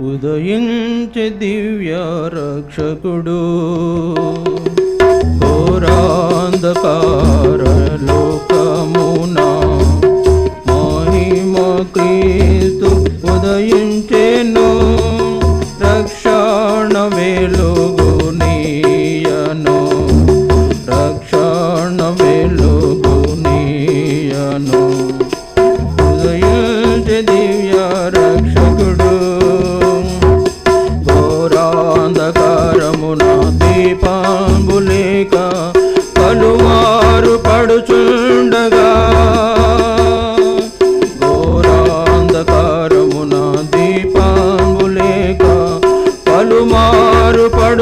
ఉదయించే దివ్య రక్షకుడు ఘోరాంధకార లోకమున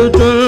to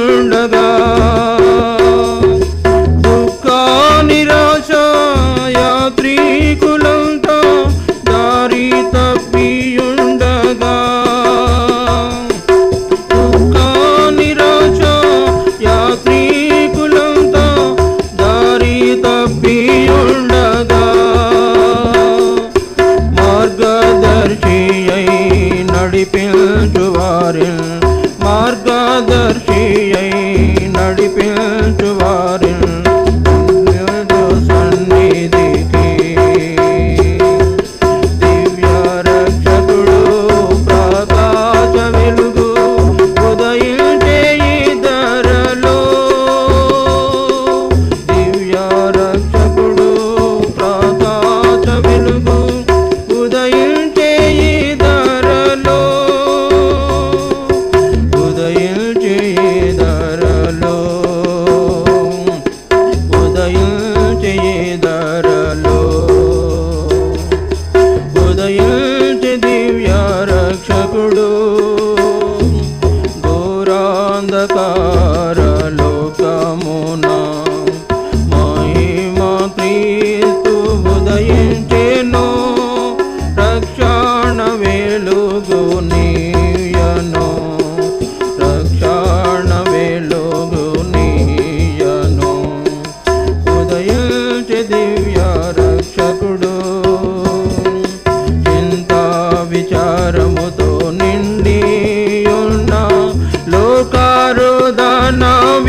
ఉదయింటి దివ్య రక్షకుడు.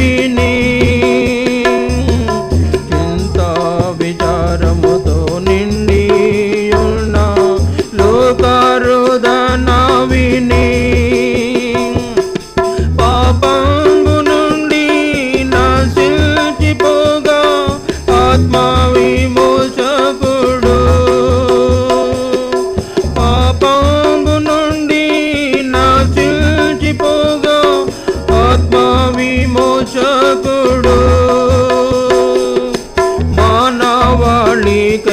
வீணி మురళీక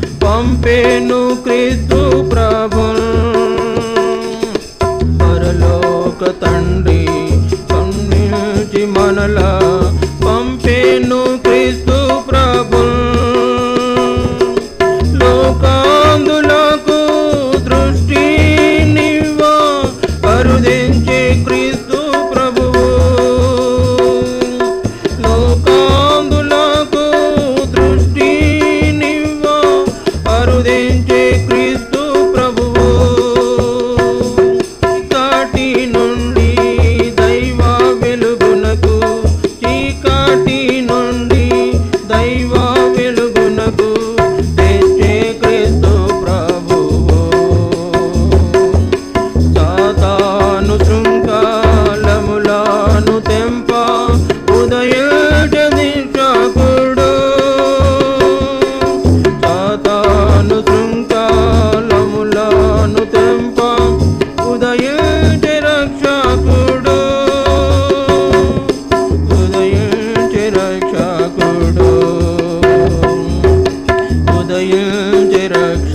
పంపేను క్రీస్తు ప్రభు. పరలోక తండ్రి మనలా Later.